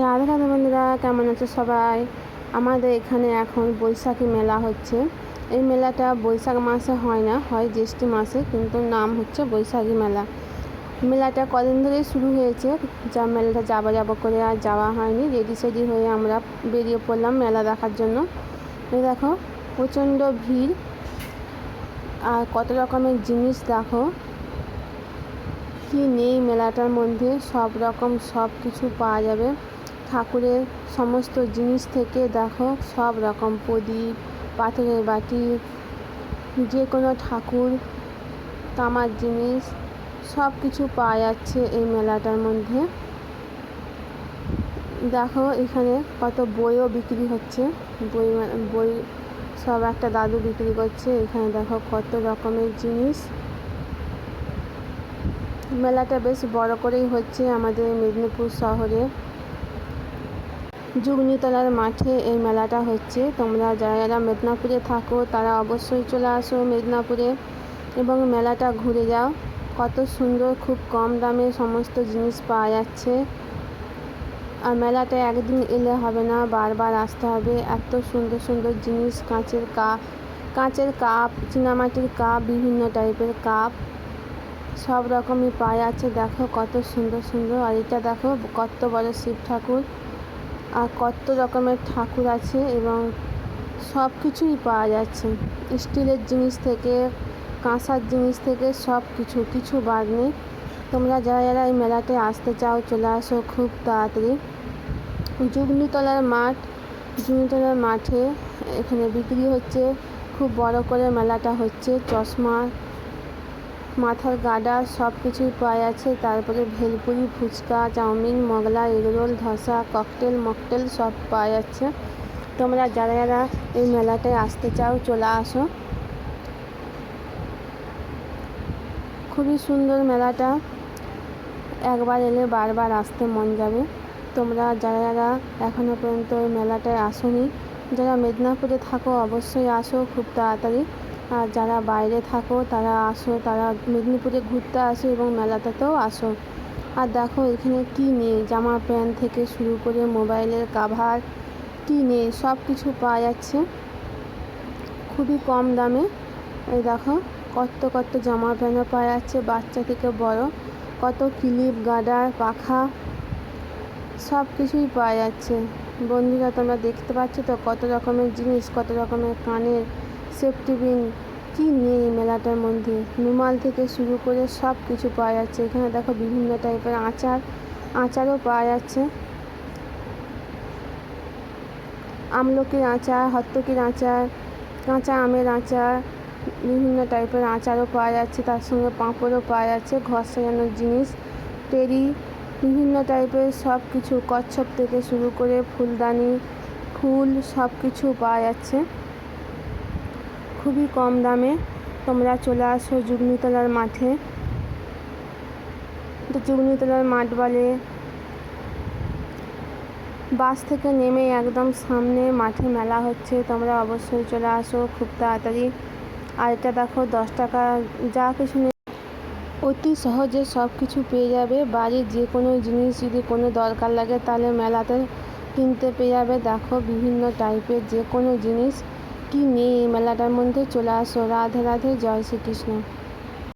রাধা রাধা বন্ধুরা, কেমন আছে সবাই? আমাদের এখানে এখন বৈশাখী মেলা হচ্ছে। এই মেলাটা বৈশাখ মাসে হয় না, হয় জ্যৈষ্ঠ মাসে, কিন্তু নাম হচ্ছে বৈশাখী মেলা। মেলাটা কদিন ধরেই শুরু হয়েছে, যা মেলাটা যাবা যাব করে আর যাওয়া হয়নি। রেডি সেডি হয়ে আমরা বেরিয়ে পড়লাম মেলা দেখার জন্য। দেখো, প্রচণ্ড ভিড়। আর কত রকমের জিনিস দেখো। কি নেই মেলাটার মধ্যে, সব রকম সব কিছু পাওয়া যাবে। ঠাকুরের সমস্ত জিনিস থেকে দেখো, সব রকম প্রদীপ, পাথরের বাটি যে কোনো ঠাকুর, তামার জিনিস, সব কিছু পাওয়া যাচ্ছে এই মেলাটার মধ্যে। দেখো এখানে কত বইও বিক্রি হচ্ছে। বই বই সব একটা দাদু বিক্রি করছে। এখানে দেখো কত রকমের জিনিস। মেলাটা বেশ বড় করেই হচ্ছে আমাদের মেদিনীপুর শহরে। যুগনিতলার মাঠে এই মেলাটা হচ্ছে। তোমরা যারা যারা মেদিনীপুরে থাকো, তারা অবশ্যই চলে আসো মেদিনীপুরে এবং মেলাটা ঘুরে যাও। কত সুন্দর, খুব কম দামে সমস্ত জিনিস পাওয়া যাচ্ছে। আর মেলাটা একদিন এলে হবে না, বারবার আসতে হবে। এত সুন্দর সুন্দর জিনিস, কাঁচের কাপ কাঁচের কাপ, চীনামাটির কাপ, বিভিন্ন টাইপের কাপ, সব রকমই পাওয়া যাচ্ছে। দেখো কত সুন্দর সুন্দর, আর এটা দেখো কত বড় শিব ঠাকুর। আর কত রকমের ঠাকুর আছে এবং সব কিছুই পাওয়া যাচ্ছে। স্টিলের জিনিস থেকে, কাঁসার জিনিস থেকে সব কিছু কিছু বাদ নেই। তোমরা যারা যারা এই মেলাতে আসতে চাও, চলে আসো খুব তাড়াতাড়ি। জুগনিতলার মাঠ, জুগনিতলার মাঠে এখানে বিক্রি হচ্ছে। খুব বড় করে মেলাটা হচ্ছে, চশমা মাথার গাডা সব কিছুই পাওয়া যাচ্ছে। তারপরে bhelpuri, fuchka, chowmein, মগলা, egg roll, dosa, cocktail, mocktail সব পাওয়া যাচ্ছে। তোমরা যারা যারা এই মেলাটায় আসতে চাও, চলে আসো। খুবই সুন্দর মেলাটা। একবার এলে বারবার আসতে মন যাবে। তোমরা যারা যারা এখনও পর্যন্ত ওই মেলাটায় আসোনি, যারা মেদিনীপুরে থাকো, অবশ্যই আসো খুব তাড়াতাড়ি। আর যারা বাইরে থাকো, তারা আসো, তারা মেদিনীপুরে ঘুরতে আসো এবং মেলাটাতেও আসো। আর দেখো, এখানে কী নেই? জামা প্যান্ট থেকে শুরু করে মোবাইলের কাভার, কী নেই? সব কিছু পাওয়া যাচ্ছে। খুবই কম দামে। এই দেখো, কত কত জামা প্যান্টও পাওয়া যাচ্ছে, বাচ্চা থেকে বড়। কত ক্লিপ গার্ডার, পাখা সব কিছুই পাওয়া যাচ্ছে। বন্ধুরা, তোমরা দেখতে পাচ্ছ তো, কত রকমের জিনিস, কত রকমের কানের সেফটি পিন কী নেই মেলাটার মধ্যে? রুমাল থেকে শুরু করে সব কিছু পাওয়া যাচ্ছে। এখানে দেখো বিভিন্ন টাইপের আচার, আচারও পাওয়া যাচ্ছে। আমলকির আচার, হত্তকির আচার, কাঁচা আমের আচার, বিভিন্ন টাইপের আচারও পাওয়া যাচ্ছে। তার সঙ্গে পাঁপড়ও পাওয়া যাচ্ছে। ঘর সাজানোর জিনিস টেরি বিভিন্ন টাইপের সব কিছু কচ্ছপ থেকে শুরু করে ফুলদানি, ফুল সব কিছু পাওয়া যাচ্ছে। খুবই কম দামে তোমরা চলে আসো যুগনিতলার মাঠে। তো যুগনিতলার মাঠ বলে বাস থেকে নেমে একদম সামনে মাঠে মেলা হচ্ছে। তোমরা অবশ্যই চলে আসো খুব তাড়াতাড়ি। আর এটা দেখো দশ টাকা, যা কিছু অতি সহজে সব কিছু পেয়ে যাবে। বাড়ির যে কোনো জিনিস যদি কোনো দরকার লাগে তাহলে মেলাতে কিনতে পেয়ে যাবে। দেখো বিভিন্ন টাইপের যে কোনো জিনিস কি মেয়ে মেলাটার মধ্যে চলে আসো রাধে রাধে জয় শ্রীকৃষ্ণ